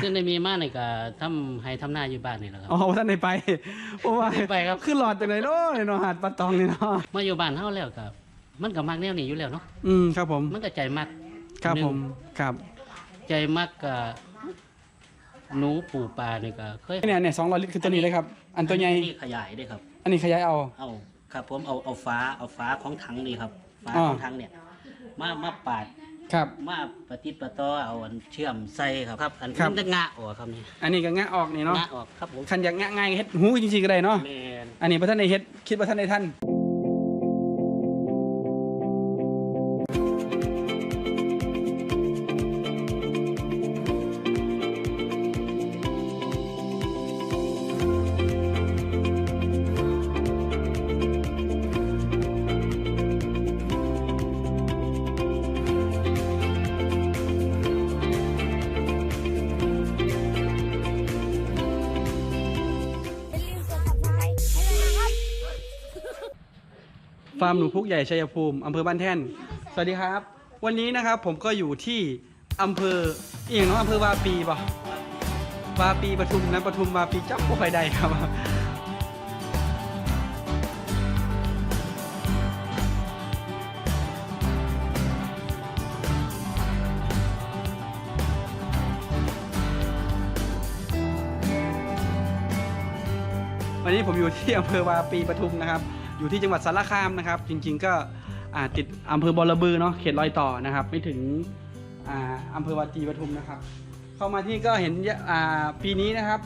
ขึ้นในมีมาในก็ทำให้ทำหน้าอยู่บ้านนี่แหละครับอ๋อท่านได้ไปเพราะว่าไปครับขึ้นหลอดจากไหนเนาะเนาะหาดปะตองนี่เนาะมาอยู่บ้านเฮาแล้วก็มันก็มักแนวนี้อยู่แล้วเนาะอืมครับผม มันก็ใจมักครับหนึ่งผมครับ ใจมักก็หนูปูปลานี่ก็เคยเนี่ยเนี่ยสองร้อยลิตรคือตัวนี้เลยครับ อันตัวใหญ่นี่ขยายได้ครับ อันนี้ขยายเอาเอาครับผมเอาเอาฟ้าเอาฟ้าของถังนี่ครับฟ้าอ่าของถังเนี่ยมามาปาด ครับ มาปฏิดประต่อเอาอันเชื่อมใส่ครับครับ อันครับ มันจะงะออกครับนี่อันนี้ก็งะออกนี่เนาะงะออกครับผมคันอยากงะง่ายเฮ็ดหูจริงๆก็ได้เนาะแมนอันนี้พระท่านในเฮ็ดคิดว่าท่านในท่าน ฟาร์มหนูพุกใหญ่ชัยภูมิอำเภอบ้านแท่น สวัสดีครับ วันนี้นะครับผมก็อยู่ที่อำเภออียงเนาะอำเภอวาปีป่ะวาปีปทุมนะปทุมวาปีจับบ่ค่อยได้ครับ วันนี้ผมอยู่ที่อำเภอวาปีปทุมนะครับ อยู่ที่จังหวัดสารคามนะครับ จริงๆก็ติดอำเภอบอระบือเนาะเขตรอยต่อนะครับ ไม่ถึงอำเภอวาปีปทุมนะครับ เข้ามาที่ก็เห็นปีนี้นะครับ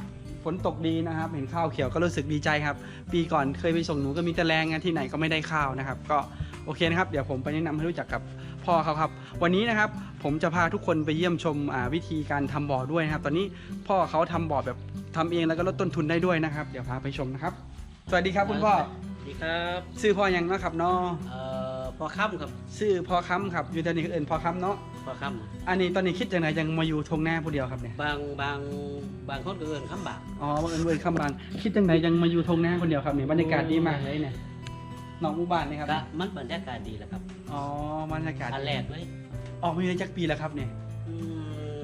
ฝนตกดีนะครับ เห็นข้าวเขียวก็รู้สึกดีใจครับ ปีก่อนเคยไปส่งหนูก็มีแต่แรงงานที่ไหนก็ไม่ได้ข้าวนะครับ ก็โอเคนะครับ เดี๋ยวผมไปแนะนำให้รู้จักกับพ่อเขาครับ วันนี้นะครับผมจะพาทุกคนไปเยี่ยมชมวิธีการทำบ่อด้วยนะครับ ตอนนี้พ่อเขาทำบ่อแบบทำเองแล้วก็ลดต้นทุนได้ด้วยนะครับ เดี๋ยวพาไปชมนะครับ สวัสดีครับคุณพ่อ ดีครับชื่อพ่อยังเนาะครับเนาะเอ่อพอค่ำครับชื่อพ่อค้ำครับอยู่ตอนนี้เอินพ่อค้ำเนาะพอค่อันนี้ตอนนี้คิดยังไงยังมาอยู่ทงหน้าผู้เดียวครับเนี่ยำบางบางบางคนก็เอินค่ำบาก อ๋อบังเอิญเวิร์นคำบางคิดยังไงยังมาอยู่ทงหน้าคนเดียวครับเนี่ยบรรยากาศดีมากเลยเนี่ยหนองอุบานนี่ครับก็มันบรรยากาศดีแหละครับอ๋อบรรยากาศอันแรกเลยออกมาอยู่ได้จักปีแล้วครับเนี่ยอื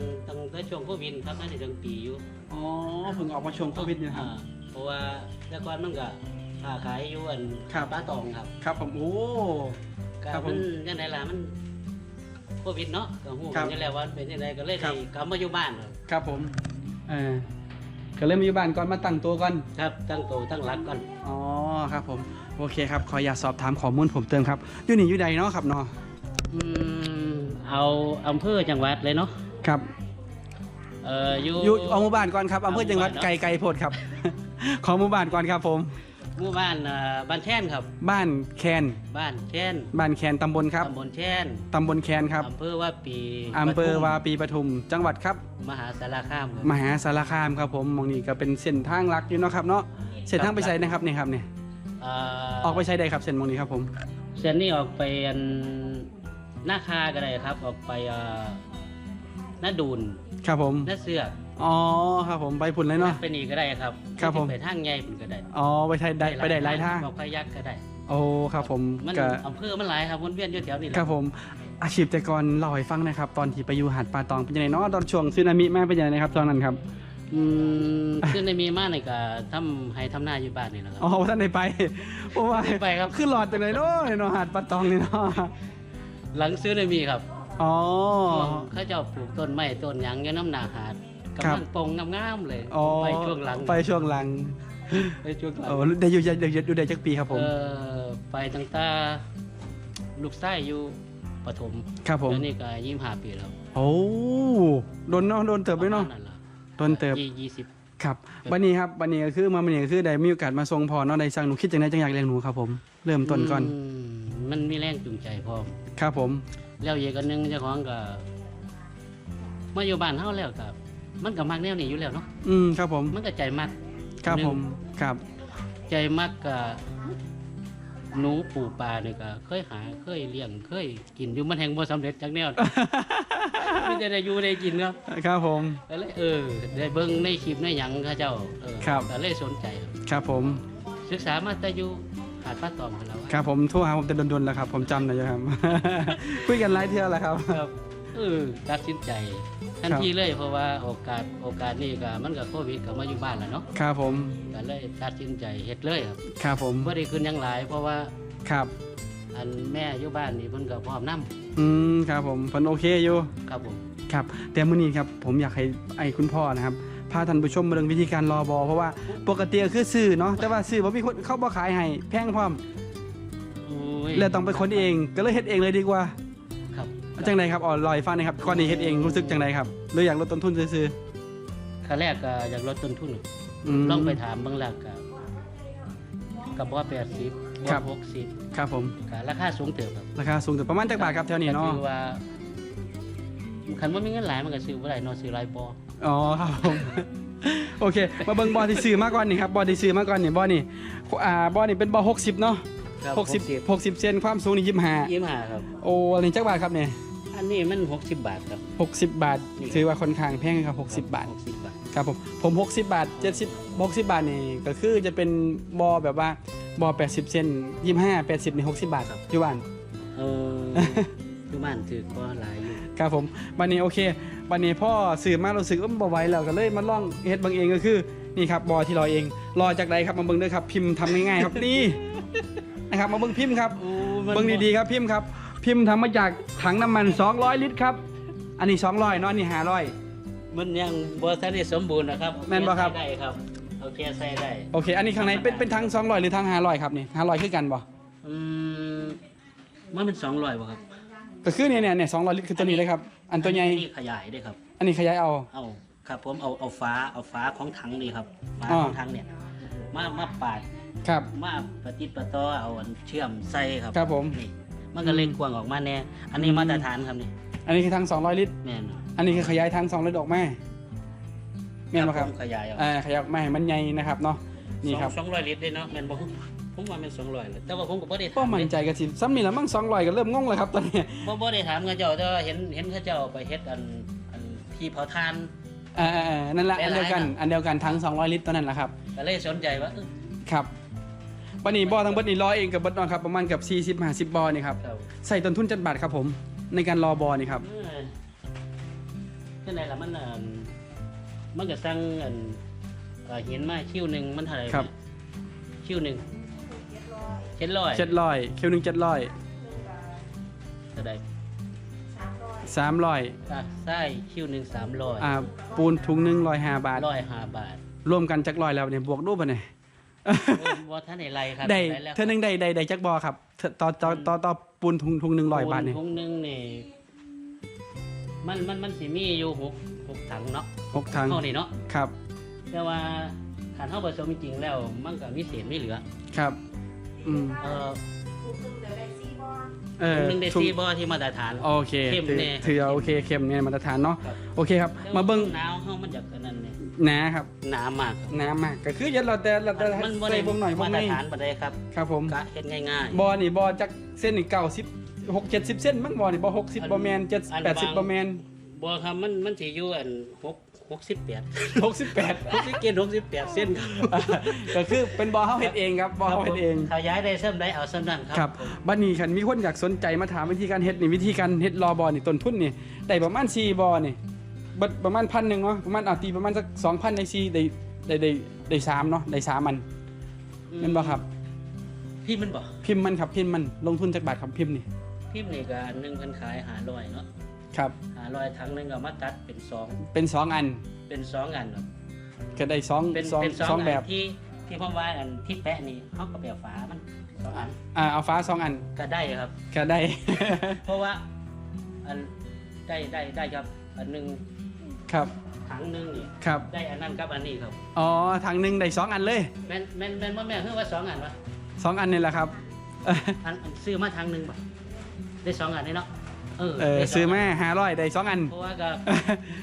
มตั้งแต่ช่วงโควิดครับนั่นในตั้งปีอยู่อ๋อเพิ่งออกมาช่วงโควิดเนี่ยครับ อ่าเพราะว่าแต่ก่อนมันก็ ค้าขายอยู่อันครับ ป้าตองครับครับผมโอ้ ก็ครับผมมันยังไงล่ะมันโควิดเนาะก็ฮู้ครักับ นอยู่แล้วว่าเป็นยังไงก็เลยครัได้บกลับมาอยู่บ้านครับครับผมเออก็เริ่มมาอยู่บ้านก่อนมาตั้งตัวก่อน ครับตั้งโตตั้งหลักก่อนอ๋อครับผมโอเคครับขออยากสอบถามข้อมูลผมเติมครับอยู่นี่อยู่ใดเนาะครับเนาะอืมเอาอำเภอจังหวัดเลยเนาะครับเอ่ออยู่ อยู่เอาหมู่บ้านก่อนครับอำเภอจังหวัดเอาหมู่บ้านเนอะไกลไกลโพดครับ ขอหมู่บ้านก่อนครับผม หมู่บ้านเอ่อบ้านแช่นครับบ้านแคนบ้านแช่นบ้านแคนตำบลครับตำบลแช่นตำบลแคนครับอำเภอว่าปีอำเภอปทุมวาปีปทุม จังหวัดครับ มหาสารคามครับมหาสารคามครับผมหมองนี้ก็เป็นเส้นทางหลักอยู่เนาะครับเนาะเส้นทางไปใช้นะครับเนี่ยครับเนี่ยเอ่ออกไปใช้ได้ครับเส้นหมองนี้ครับผมเส้นนี้ออกไปอันหน้าคาก็ได้ครับ ออกไปเอ่อหน้าดูนครับผมหน้าเสือก อ๋อครับผมไปพุ่นเลยเนาะ ไปนี่ก็ได้ครับครับผม ไปทางใหญ่ปุ่นก็ได้อ๋อไปใช้ได้ไปได้หลายทางออกพยักก็ได้ โอ้ครับผมมันก็อำเภอมันหลายครับวนเวียนอยู่แถวนี้แหละครับผมอาชีพแต่ก่อนเล่าให้ฟังหนะครับ ตอนที่ไปอยู่หาดป่าตองเป็นยังไงเนาะตอนช่วงสึนามิแม่เป็นยังไงนะครับตอนนั้นครับอืมซึ่งในมีมาในก็ทำให้ทำหน้าอยู่บ้านนี่แหละครัอ๋อท่านได้ไปเพราะว่าไปครับ ขึ้นหลอดจากไหนเนาะเนาะหาดป่าตองนี่เนาะหลังซื้อในมีครับอ๋อ เขาเจ้าปลูกต้นไม้ต้นหยังอยู่น้ำหนาหาดครับ กำลังปงงามๆเลยอ๋อไปช่วงหลังไปช่วงหลังไปช่วงหลังโอ้ได้อยู่ได้อยู่อยู่ได้จักปีครับผมเออไปตั้งแต่ลูกไส้อยู่ปฐมครับผมแล้วนี่ก็ยี่ห้าปีแล้วโอ้โดนเนาะโดนเติบด้วยเนาะประมณล่ะโดนเติบยี่ยี่สิบครับวันนี้ครับวันนี้ก็คือมาวันนี้ก็คือได้มีโอกาสมาทรงพอเนาะได้สั่งหนูคิดจังไดจังอยากเลี้ยงหนูครับผม เริ่มต้นก่อนมมันมีแรงจูงใจพร้อมครับผม แล้วอีกอันหนึงเจ้าของก็มาอยู่บ้านเฮาแล้วก็ มันก็มักแนวนี้อยู่แล้วเนาะอืมครับผมมันก็ใจมักครับหนึ่งผมครับ ใจมักก็หนูปูปลาเนี่ยก็เคยหาเคยเลี้ยงเคยกินอยู่มันแห่งบ่สำเร็จจักแนวไม่ได้ได้อยู่ได้กินครับครับผมก็เลยเออได้เบิ่งในคลิปในหยังเขาเจ้าเออครับก็เลยสนใจ ครับผม ศึกษามาแต่อยู่หาดป้าตองกันแล้วครับผมโทรหาผมแต่ดนๆแล้วครับ ผมจำหน่อยครับคุยกันหลายเที่ยวแล้วครับครับ เออตัดสินใจทันครับทีเลยเพราะว่าโอกาสโอกาสนี่ก็มันก็โควิดก็มาอยู่บ้านแล้วเนาะครับผมก็เลยตัดสินใจเฮ็ดเลยครับครับผมบ่ได้ขึ้นหยังหลาย เพราะว่าครับ อันแม่อยู่บ้านนี่เพิ่นก็พร้อมนํอืมครับผมเพิ่นโอเคอยู่ครับผมครับแต่มื้อนี้ครับผมอยากให้ไอ้คุณพ่อนะครับพาท่านผู้ชมมาเรื่องวิธีการรอบอเพราะว่าปกติก็คือซื้อเนาะแต่ว่าซื้อบ่มีคนเขาบ่ขายให้แพงพร้อมโอ้ยแล้วต้องไปคนเองก็เลยเฮ็ดเองเลยดีกว่าครับ จังไดครับอ๋อลอยฟังหนะครับก่อนนี้เฮ็ดเองรู้สึกจังไดครับหรืออยากลดต้นทุนซื่อขั้นแรกก็อยากลดต้นทุนๆอืม ลองไปถามเบิ่งแล้วก็ก็บ่80บ่ครับ60ครับผมก็ราคาสูงเติบครับราคาสูงแต่ประมาณจักบาทครับแถวนี้เนาะก็คือว่าคันว่ามีเงินหลายมันก็ซื้อบ่ได้เนาะซื้อหลายบ่อ๋อครับผมโอเค มาเบิ่งบอลที่ซื้อมาก่อนนี่ครับบอลที่ซื้อมาก่อนนี่บอลนี่อ่าบอลนี่เป็นบอล60เนาะ60 60เซนความสูงนี่25 25ครับโอ้อันนี้จักบาทครับเนี่ยอั นนี้มัน 60 บาทครับ 60 บาทนี่ถือว่าค่อนข้างแพงครับ 60 บาท 60 บาท ครับผมผม 60 บาท 70 60 บาทนี่ก็คือจะเป็นบอแบบว่าบอ80 เซน25 80นี่60 บาทอยู่บ้านเอออยู่บ้านถือก็หลายอยู่ครับผมวันนี้โอเควันนี้พ่อสื่อมารู้สึกว่าบ่ไหวแล้วก็เลยมาลองเฮ็ดเบางเองก็คือนี่ครับบอที่รอเอง รอจากใดครับมาเบิ่งเด้อครับ พิมพ์ทำง่ายๆครับนี่นะครับมาเบิ่งพิมพ์ครับเบิ่งดีๆครับพิมพ์ครับ พิมพ์ทำมาจากถังน้ำมัน 200 ลิตรครับ อันนี้ 200เนาะอันนี่500มันยังบ่ทันได้สมบูรณ์นะครับแม่นบ่ครับ ใส่ได้ครับโอเคใส่ได้โอเค อันนี้ข้างในเป็นเป็นถัง200 หรือถัง500 ครับนี่500คือกันบ่อืมมันเป็น200บ่ครับก็คือเนี่ยเนี่ยเนี่ย200 ลิตรคือตัวนี้เลยครับ อันตัวใหญ่ นี่ขยายได้ครับ อันนี้ขยายเอา เอาครับผมเอาเอาฟ้าเอาฟ้าของถังนี่ครับฟ้าอ่า ของถังเนี่ยมามาปาดครับ มาปฏิดประต่อเอาอันเชื่อมใส่ครับครับผม นี่ มันก็เล่งกวางออกมาแน่อันนี้มาตรฐานครับนี่อันนี้คือถัง200 ลิตรแม่นอันนี้คือขยายถัง200ลิตรออกมาแม่นบ่ครับผมขยายเอาอ่าขยับมาให้มันใหญ่นะครับเนาะนี่ครับสองร้อยลิตรได้เนาะแม่นบ่ผมว่าแม่นสองร้อยเลยแต่ว่าผมก็บ่ได้ก็ถามมั่นใจกันสิซ้ำนี่ละมั่งสองร้อยก็เริ่มงงแล้วครับตอนนี้บ่บ่ได้ถามเขาเจ้าแต่ว่าเห็นเห็นเขาเจ้าไปเฮ็ดอันอันที่เผาถ่านอ่าอ่าอ่านั่นแหละเป็อันนไรเดียวกันนะอันเดียวกันทั้ง 200 ลิตรตัวนั้นแหละครับก็เลยสนใจว่าเออครับ วันนี้บอทั้งเบิดนี่รอเองกับเบิดนอนครับประมาณกับ 40 50บอนี่ครับครับใส่ต้นทุนจัดบาทครับผม ในการรอบอนี่ครับ เออจังไดล่ะมันอันมันก็สั่งอันเอ่อหินมาคิ้วหนึงมันเท่าไหร่ครับเนี่ยคิ้วหนึง700 700คิวหนึง700เท่าใด300อะใส่คิ้วหนึง300 อ่าปูนถุงหนึง105บาท 105บาท รวมกันจักร้อยแล้วเนี่ยบวกรูปบ่เนี่ยโอ้ บ่ทันได้ไล่ครับได้แล้วเท่านึงได้ได้ได้จักบอครับเท่าต่อต่อต่อต่อปูนถุงถุงหนึงร้อยบาทเนี่ยถุงหนึงนี่มันมันมันสิมีอยู่หกหกถังเนาะหกถังเท่านี้เนาะครับ แต่ว่าขันเท่าผสมจริงๆแล้ว มันก็มีเศษไม่เหลือ ครับ อืมเออเออ หนึ่งในถุงซีบอที่มาตรฐาน โอเคเข้มถือแน่ถือเอาโอเคเข้มเนี่ยมาตรฐานเนาะครับโอเคครับ มาเบิ้งหนาวเฮามันอยากอันนั้นเนี่ยหนาครับหนามากครับหนามากก็คือยันเราแต่เราแต่มันบ่ใส่ได้บ่มหน่อยบ่มาตไม่รฐานปานใดครับครับผมกะเฮ็ดง่ายบอนี่บอจากเส้นนี่เก้าสิบหกเจ็ดสิบเส้นมั้งบอนี่บอหกสิบอันบอแมนเจ็ดอันแปดสิบวางบอแมนๆบ่ครับมันมันสิอยู่อัน6 68 หกสิบแปด67 68เส้นครับก็คือเป็นบอเฮาเฮ็ดเองครับบอเฮาเฮ็ดเองถ้าย้ายได้เส้นใดเอาเส้นนั้นครับครับบัดนี้คันมีคนอยากสนใจมาถามวิธีการเฮ็ดนี่วิธีการเฮ็ดรอบอนี่ต้นทุนนี่ได้ประมาณ4บอนี่เบิดประมาณพันหนึ่งเนาะประมาณอะตีประมาณสัก2,000ได้4ได้ได้ได้ได้สามเนาะได้สามมันแม่นบ่ครับพี่มันบ่พิมพ์มันครับพิมพ์มันลงทุนจากบาทครับพิมพ์นี่พิมพ์นี่ก็อันหนึงเพิ่นขาย500เนาะ ครับ500ถังหนึงก็มาตัดเป็นสองเป็นสองอันเป็นสองอันครับก็ได้สองเป็นสองเป็นสองสองอันแบบที่ที่ผมว่าอันที่แปะนี่เขาก็แบบฝามันสองอันอ่าเอาฟ้าสองอันก็ได้ครับ ก็ได้ เพราะว่าอันได้ได้ได้ครับ อันหนึงครับถังหนึงนี่ครับได้อันนั้นกับอันนี้ครับ อ๋อทางหนึ่งได้สองอันเลยแม่นแม่นแม่นว่าแม่นคือว่าสองอันวะสองอันนี่แหละครับ อันอันซื้อมาถังหนึงป่ะได้สองอันนี่เนาะ เออเออได้สงซื้อมาห้าร้อยได้สองอัน เพราะว่าก็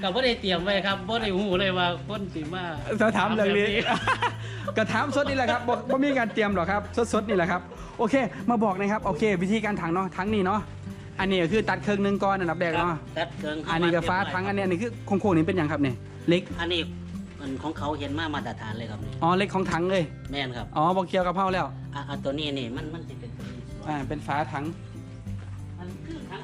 ก็บ่ได้เตรียมไว้ครับบ่ได้หูเลยว่าคนสิมาจะถามเรื่องนี้แบบก็ถามสดนี่แหละครับบ่บ่มีการเตรียมหรอกครับสดสดๆนี่แหละครับโอเค มาบอกนะครับโอเค วิธีการถังเนาะถังนี่เนาะอันนี้ก็คือตัดเครื่องหนึงก่อนอันดับแรกครับเนาะตัดเครื่องเข้อันนี้ก็ฟ้าเรียบร้ยถังอันนี้อันนี้คือโค้งๆนี่เป็นอย่างครับเนี่ยเล็กอันนี้มันของเขาเห็นมามาตรฐานเลยครับนี่อ๋อเล็กของถังเลยแม่นครับอ๋อบอกเกี่ยวกับเผาแล้วอะอันตัวนี้นี่มันมันสิเป็นตัวนี้อ่าเป็นฟ้าถังมันคือ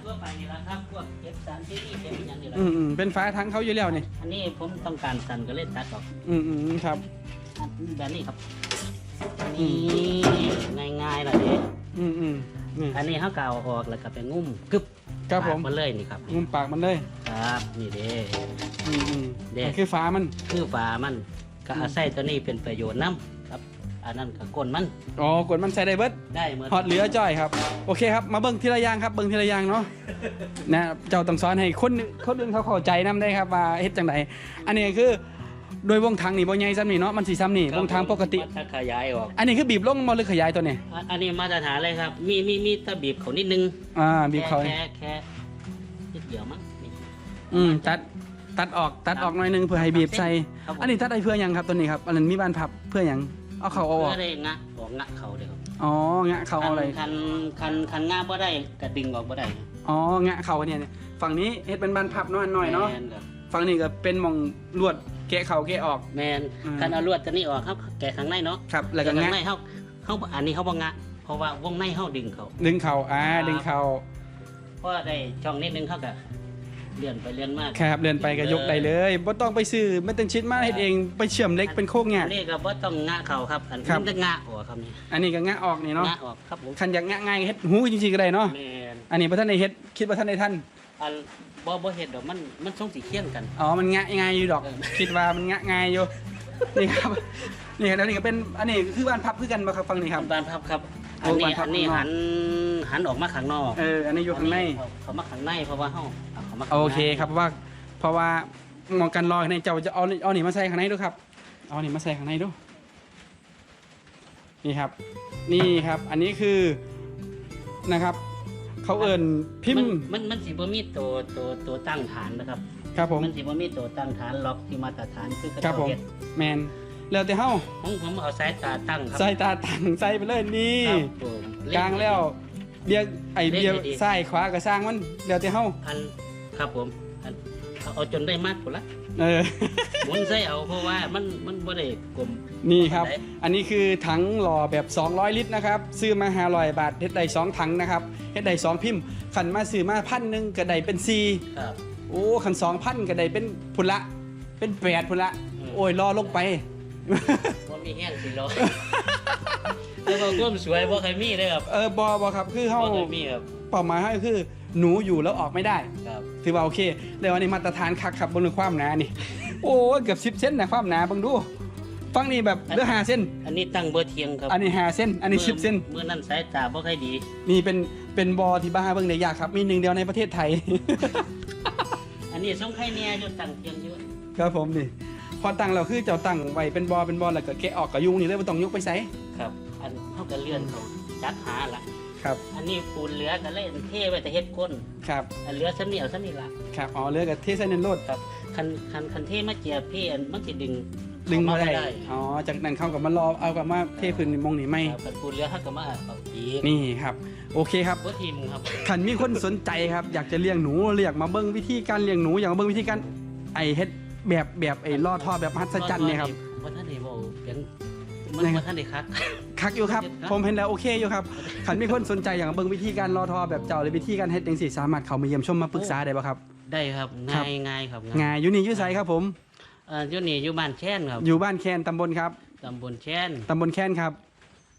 ทั้งตัวไปนี่ละครับพวกเก็บสารที่นี่เก็บอหย่างนี้ละอืมอืมเป็นฟ้าทั้งเขาอยู่แล้วนี่อันนี้ผมต้องการสันก็เลยตัดออกอืมอืมครับ อันแบบนี้ครับอืนี่ง่ายๆล่ะเด้อืมอืมนี่ อันนี้เขากเอาออกแล้วก็ไปงุ้มกึบครับผม ปากมันเลยนี่ครับงุมปากมันเลย ครับนี่เด้ อืมอืมเด้มันคือฟ้ามัน คือฝามันก็อาศัยตัวนี้เป็นประโยชน์นํครับ อันนั้นก็ก้นมันอ๋อกดมันใส่ได้เบิดได้เหมือนฮอตเหลือจ้อยครับ โอเคครับ มาเบิ่งทีละอย่างครับ เบิ่งทีละอย่างเนาะ นะ เจ้าต้องสอนให้คนนึคนอื่นเขาเข้าใจนํได้ครับว่าเฮ็ดจังไดอันนี้คือ โดยวงทางนี่บ่ใหญ่ซ้ำนี่เนาะ มันสิซ้ำนี่วงทางปกติ ถ้าขยายออก อันนี้คือบีบลงมาหรือขยายตัวนี้อันอันนี้มาตรฐานเลยครับ มีมีมีตะบีบเขานิดนึงอ่า บีบเขาแค่แค่นิดเดียวมั้งนี่อืมตัด ตัดออก ตัดออกหน่อยหนึงเพื่อให้บีบใส่ครับผมอันนี้ตัดได้เพื่อหยังครับตัวนี้ครับ อันนั้นมีบานพับเพื่อหยัง เอาเขาเอาออกเพื่อได้งะออกงะเขาเลยครับอ๋องะเขาเอาอะไร คันคันคันงะบ่ได้กระดึงออกบ่ได้อ๋องะเขาเนี่ยเนี่ยฝั่งนี้เฮ็ดเป็นบานพับเนาะอันหน่อยเนาะแมนครับฝั่งนี้ก็เป็นหมองลวดแกะเขาแกะออก แมนอืม คันเอาลวดตัวนี้ออกครับแกะข้างในเนาะครับ แล้วก็ข้างงะในเขาเขาอันนี้เขาบ่งะเพราะว่าวงในเขาดึงเขา ดึงเขาอ่าดึงเขาเพราะว่าได้ช่องนิดนึงเขาก็ เลื่อนไปเลื่อนมากครับเดินไปก็ยกได้เลยบ่ต้องไปซื้อไม่ต้องชิดมาเฮ็ดเองไปเชื่อมเหล็กเป็นโคกอัเงี้ยนนี้ก็บ่ต้องงะเขาครับอันครับนี้จะงะออกครับนี่อันนี้ก็งะออกนี่เนาะงะออกครับผมคันอยากงะง่ายเฮ็ดหูจริงๆก็ได้เนาะแมนอันนี้บ่ทันได้เฮ็ดคิดว่าทันได้ทันอันบ่บ่เฮ็ดดอกมันมันส่งสีเคียงกันอ๋อมันงะง่ายอยู่ดอกเออคิดว่ามันงะง่ายอยู่นี่ครับนี่ครับแล้วนี่ก็เป็นอันนี้คือบ้านพับคือกันบ่ครับฝั่งนี้ครับบานพับครับโอ้อันนี้บานพับอันนี้ข้างนอกหันหันออกมาข้างนอกเอออันนี้อยู่ข้างในเขาเขามาข้างในเพราะว่าเฮาเอาเขามาข้างโอในเคครับเพราะว่าเพราะว่าหมองกันรอข้างในเจ้าจะเอาเอานี่มาใส่ข้างในดูครับ เอานี่มาใส่ข้างในดูนี่ครับ นี่ครับ อันนี้คือนะครับ เขาเอิ่นพิมพ์มันมันสิบ่มีตัวตัวตัวตั้งฐานนะครับ ครับผมมันสิบ่มีตัวตั้งฐานล็อกที่มาตรฐานคือกระครับผมเฮ็ดแมน แล้วแต่เฮาผมผมเอาสายตาตั้งครัใส่ตาตั้งใส่ไปเลยนี่ครับผมกลางแล้วเบียร์ไอเบียร์เล่นดีๆซ้ายขวาก็สร้างมันแล้วแต่เฮาอันครับผมอันเอาเอาจนได้มากพุ่นละเออ หมุนใส่เอาเพราะว่ามันมันบ่ได้กลมนี่ครับได้อันนี้คือถังหล่อแบบ 200 ลิตรนะครับ ซื้อมา500บาทเฮ็ดได้2ถังนะครับเฮ็ดได้2พิมพ์ขันมาซื้อมาพันหนึ่งก็ได้เป็น4ครับ โอ้ขัน2,000ก็ได้เป็นพุนละ เป็น8พุนละอืมโอ้ยรอลงไป บ่มีแห้งสิรอแต่ว่าความสวยบ่เคยมีเลยครับ เออบอบอครับคือเฮาบ่เคยมีครับ เป้าหมายเฮาคือหนูอยู่แล้วออกไม่ได้ ครับ ถือว่าโอเคแล้วอันนี้มาตรฐานคักครับบนความหนานี่ โอ้ยเกือบ10เซนนะความหนาเบังดูฟังนี่แบบเหลือ5เซนอันนี้ตั้งเบอร์เทียงครับ อันนี้5เซนอันนี้10เซนเมื่อนั้นสายตาบ่ค่อยดี นี่เป็นเป็นบอที่บ้าเบิ่งได้ยากครับ มีหนึ่งเดียวในประเทศไทย อันนี้ส่งให้เนี่ยอยู่ตั้งเทียงอยู่ครับผมนี่ พอตั้งเราคือเจ้าตั้งไว้เป็นบอเป็นบอแล้วก็แกะออกกับยุงนี่เลยบ่ต้องยกไปใส่ครับ อันเฮาก็เลื่อนเขาจัดหาล่ะครับ อันนี้ปูนเหลือก็เลยเทไว้แต่เฮ็ดก้นครับอันเหลือซ้ำนี่เอาซ้ำนี่ล่ะครับอ๋อเลือกกับเทใส่ในรถครับคันคันคันเทมาเจียพี่อันมันสิดึงดึงมาเข้ได้ อ๋อ จากนั้นเข้ากับมารอเอากับมาเทพื้นนี่มองนี่ไม่ครับคันปูนเหลือเฮาก็มาเอาอีกนี่ครับ โอเคครับบ่ทีมครับขันมีคนสนใจครับ อยากจะเลี้ยงหนูเรียกมาเบิ้งวิธีการเลี้ยงหนู อยากมาเบิ้งวิธีการไอเฮ็ด แบบแบบไอ้ล่อท่อแบบมหัศจรรย์เนี่ยครับบ่ทันได้เว้าเพียงมันนะครับบ่ทันได้คักคักอยู่ครับครับ ผมเห็นแล้วโอเคอยู่ครับขันมีคนสนใจอยากมาเบิ้งวิธีการล่อท่อแบบเจ้าหรือวิธีการเฮ็ดจังซี่สามารถเข้ามาเยี่ยมชมมาปรึกษาได้บ่ครับ ได้ครับครับง่ายง่ายครับงายอยู่นี่อยู่ไสครับผมเอ่ออยู่นี่อยู่บ้านแช่นครับ อยู่บ้านแคนตำบลครับตำบลแช่นตำบลแคนครับ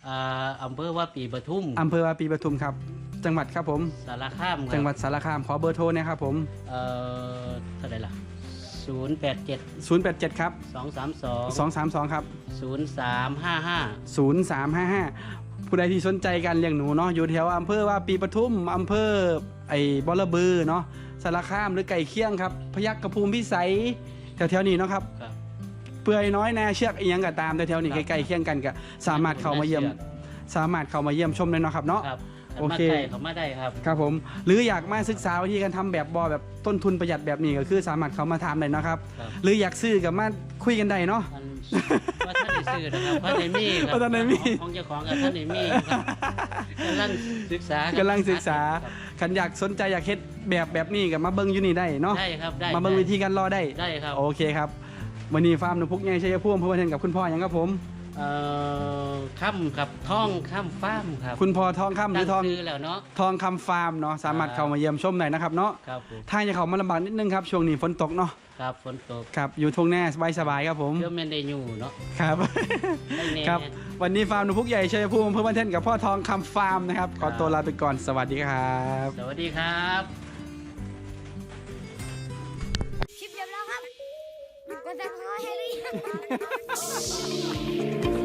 อ่าอำเภอว่าปีปทุมอำเภอวาปีปทุมครับ จังหวัดครับผม สารคามครับจังหวัดสารคาม ขอเบอร์โทรนะครับผม เอ่อเท่าไหร่ล่ะ 087 087 ครับ232 232 ครับ0355 0355 ผู้ใดที่สนใจการเลี้ยงหนูเนาะอยู่แถวอำเภอว่าปีปทุมอำเภอไอ้บอระบือเนาะสารคามหรือไก่เคียงครับ พยัคฆภูมิพิสัยแถวๆนี้เนาะครับ ครับ เปื่อยน้อยนาเชือกอีหยังก็ตามแถวๆนี้ครับ ใกล้ๆเคียงกันก็สามารถเข้ามาเยี่ยม สามารถเข้ามาเยี่ยมชมได้เนาะครับเนาะ ครับ โอเค มาได้เขามาได้ครับ ครับผมหรืออยากมาศึกษาวิธีการทำแบบบอแบบต้นทุนประหยัดแบบนี้ก็คือสามารถเข้ามาถามได้เนาะครับ ครับ หรืออยากซื้อกับมาคุยกันได้เนาะอันว่าท่านได้ซื้อนะครับว่าท่านได้มีครับว่าท่านได้มีของของเจ้าของกับท่านได้มีครับกำลังศึกษาครับกำลังศึกษาครับขันอยากสนใจอยากเฮ็ดแบบแบบนี้กับมาเบิ้งอยู่นี่ได้เนาะได้ครับได้มาเบิ้งได้วิธีการรอได้ได้ครับ โอเคครับวันนี้ฟาร์มหนูพุกใหญ่ชัยภูมิเพื่อนกับคุณพ่อหยังครับผม เอ่อค่ำครับท่องค่ำฟ้ามครับคุณพอทองคำหรืตั้องทองชื่อแล้วเนาะ ทองคำฟาร์มเนาะสามารถครับเข้ามาเยี่ยมชมได้นะครับเนาะครับผมถ้าจะเข้ามาลำบากนิดนึงครับช่วงนี้ฝนตกเนาะครับฝนตกครับอยู่ทุ่งแน่สบายๆครับผมเพื่อแม่นได้อยู่เนาะครับ ได้แน่ ครับ วันนี้ฟาร์มหนูพุกใหญ่ชัยภูมิอำเภอบ้านเท่นกับพ่อทองคำฟาร์มนะครับ ขอตัวลาไปก่อนสวัสดีครับ สวัสดีครับ คลิปเ